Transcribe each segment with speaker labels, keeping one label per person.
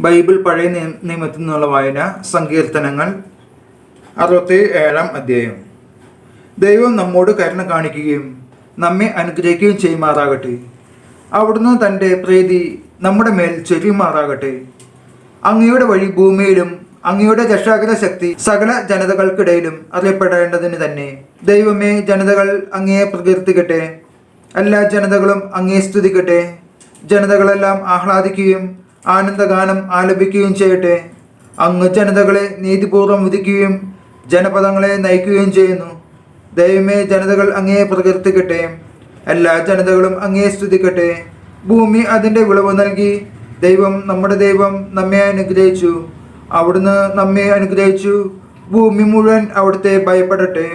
Speaker 1: Bible പഴയ നിയ- നിയമത്തിൽ നിന്നുള്ള വായന സങ്കീർത്തനങ്ങൾ അറുപത്തി ഏഴാം അധ്യായം. ദൈവം നമ്മോട് കരുണ കാണിക്കുകയും നമ്മെ അനുഗ്രഹിക്കുകയും ചെയ്യുമാറാകട്ടെ. അവിടുന്ന് തന്റെ പ്രീതി നമ്മുടെ മേൽ ചൊരിയുമാറാകട്ടെ. അങ്ങയുടെ വഴി ഭൂമിയിലും അങ്ങയുടെ രക്ഷാകര ശക്തി സകല ജനതകൾക്കിടയിലും അറിയപ്പെടേണ്ടതിന് തന്നെ ദൈവമേ ജനതകൾ അങ്ങയെ പ്രകീർത്തിക്കട്ടെ. എല്ലാ ജനതകളും അങ്ങയെ സ്തുതിക്കട്ടെ. ജനതകളെല്ലാം ആഹ്ലാദിക്കുകയും ആനന്ദഗാനം ആലപിക്കുകയും ചെയ്യട്ടെ. അങ്ങ് ജനതകളെ നീതിപൂർവം വിധിക്കുകയും ജനപദങ്ങളെ നയിക്കുകയും ചെയ്യുന്നു. ദൈവമേ ജനതകൾ അങ്ങേ പ്രകീർത്തിക്കട്ടെ. എല്ലാ ജനതകളും അങ്ങേ സ്തുതിക്കട്ടെ. ഭൂമി അതിന്റെ വിളവ് നൽകി. ദൈവം നമ്മുടെ ദൈവം നമ്മെ അനുഗ്രഹിച്ചു. അവിടുന്ന് നമ്മെ അനുഗ്രഹിച്ചു. ഭൂമി മുഴുവൻ അവിടുത്തെ ഭയപ്പെടട്ടെ.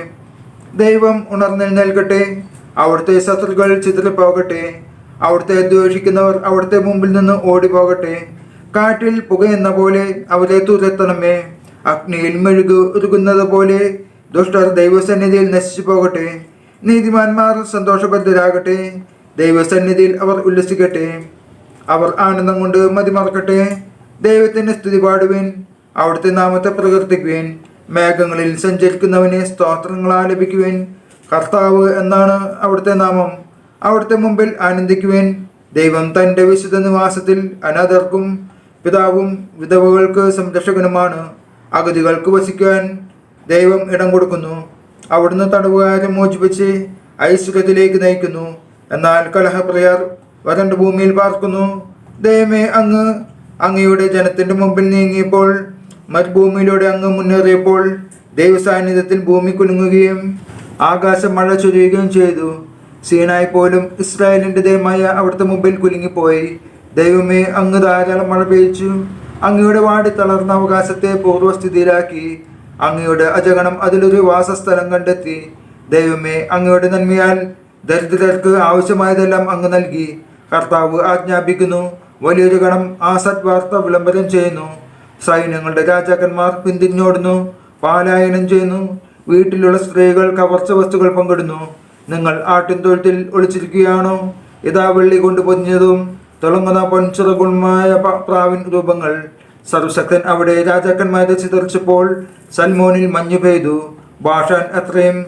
Speaker 1: ദൈവം ഉണർന്നെഴുന്നേൽക്കട്ടെ. അവിടുത്തെ ശത്രുക്കൾ ചിതറിപ്പോകട്ടെ. അവിടുത്തെ ദ്വേഷിക്കുന്നവർ അവിടുത്തെ മുമ്പിൽ നിന്ന് ഓടിപ്പോകട്ടെ. കാറ്റിൽ പുകയെന്ന പോലെ അവരെ തുരത്തണമേ. അഗ്നിയിൽ മെഴുകു ഒരുക്കുന്നത് പോലെ ദുഷ്ടർ ദൈവസന്നിധിയിൽ നശിച്ചു പോകട്ടെ. നീതിമാന്മാർ സന്തോഷബദ്ധരാകട്ടെ ദൈവസന്നിധിയിൽ അവർ ഉല്ലസിക്കട്ടെ. അവർ ആനന്ദം കൊണ്ട് മതിമറക്കട്ടെ. ദൈവത്തിന്റെ സ്തുതി പാടുവിൻ. അവിടുത്തെ നാമത്തെ പ്രകീർത്തിക്കുവിൻ. മേഘങ്ങളിൽ സഞ്ചരിക്കുന്നവനെ സ്തോത്രങ്ങൾ ആലപിക്കുവിൻ കർത്താവ് എന്നാണ് അവിടുത്തെ നാമം. അവിടുത്തെ മുമ്പിൽ ആനന്ദിക്കുവേൻ. ദൈവം തന്റെ വിശുദ്ധ നിവാസത്തിൽ അനാഥർക്കും പിതാവും വിധവകൾക്ക് സംരക്ഷകനുമാണ്. അഗതികൾക്ക് വസിക്കാൻ ദൈവം ഇടം കൊടുക്കുന്നു. അവിടുന്ന് തടവുകാരെ മോചിപ്പിച്ച് ഐശ്വര്യത്തിലേക്ക് നയിക്കുന്നു. എന്നാൽ കലഹപ്രിയർ വരണ്ട ഭൂമിയിൽ പാർക്കുന്നു. ദൈവമേ അങ്ങ് അങ്ങയുടെ ജനത്തിന്റെ മുമ്പിൽ നീങ്ങിയപ്പോൾ മരുഭൂമിയിലൂടെ അങ്ങ് മുന്നേറിയപ്പോൾ ദൈവസാന്നിധ്യത്തിൽ ഭൂമി കുലുങ്ങുകയും ആകാശം മഴ ചൊരിയുകയും ചെയ്തു. സീനായി പോലും ഇസ്രായേലിന്റെ ദൈവമായ അവിടുത്തെ മുമ്പിൽ കുലുങ്ങിപ്പോയി. ദൈവമേ അങ്ങ് ധാരാളം മഴ പെയ്ച്ചു അങ്ങയുടെ വാടി തളർന്ന അവകാശത്തെ പൂർവസ്ഥിതിയിലാക്കി അങ്ങയുടെ അജഗണം അതിലൊരു വാസസ്ഥലം കണ്ടെത്തി. ദൈവമേ അങ്ങയുടെ നന്മയാൽ ദരിദ്രർക്ക് ആവശ്യമായതെല്ലാം അങ്ങ് നൽകി. കർത്താവ് ആജ്ഞാപിക്കുന്നു വലിയൊരു ഗണം ആ സദ്വാർത്ത വിളംബരം ചെയ്യുന്നു. സൈന്യങ്ങളുടെ രാജാക്കന്മാർ പിന്തിരിഞ്ഞോടുന്നു പാലായനം ചെയ്യുന്നു. വീട്ടിലുള്ള സ്ത്രീകൾ കവർച്ച വസ്തുക്കൾ പങ്കിടുന്നു. നിങ്ങൾ ആട്ടിൻതൊഴുത്തിൽ ഒളിച്ചിരിക്കുകയാണോ? ഇതാ വെള്ളി കൊണ്ട് പൊതിഞ്ഞതും തിളങ്ങുന്ന പൊൻചിറകുമായ പ- പ്രാവിൻ രൂപങ്ങൾ. സർവശക്തൻ അവിടെ രാജാക്കന്മാരെ ചിതറിച്ചപ്പോൾ സൽമോനിൽ മഞ്ഞു പെയ്തു. ഭാഷാൻ അത്രയും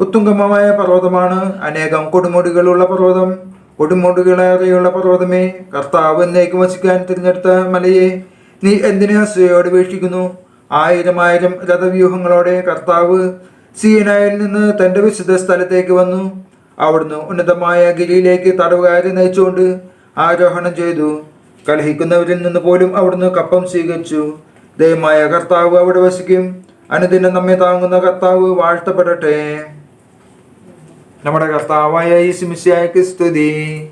Speaker 1: ഉത്തുംഗമമായ പർവതമാണ്. അനേകം കൊടുമുടികളുള്ള പർവതം. കൊടുമുടികളേറെയുള്ള പർവതമേ. കർത്താവ് എന്നേക്ക് വസിക്കാൻ തിരഞ്ഞെടുത്ത മലയെ നീ എന്തിനു അസൂയോട് വീക്ഷിക്കുന്നു? ആയിരം ആയിരം രഥവ്യൂഹങ്ങളോടെ കർത്താവ് സീനായിൽ നിന്ന് തന്റെ വിശുദ്ധ സ്ഥലത്തേക്ക് വന്നു. അവിടുന്ന് ഉന്നതമായ ഗിരിയിലേക്ക് തടവുകാരെ നയിച്ചുകൊണ്ട് ആരോഹണം ചെയ്തു. കലഹിക്കുന്നവരിൽ നിന്ന് പോലും അവിടുന്ന് കപ്പം സ്വീകരിച്ചു. ദയമായ കർത്താവ് അവിടെ വസിക്കും. അനുദിനം നമ്മെ താങ്ങുന്ന കർത്താവ് വാഴ്ത്തപ്പെടട്ടെ. നമ്മുടെ കർത്താവായ ഈ സ്തുതി.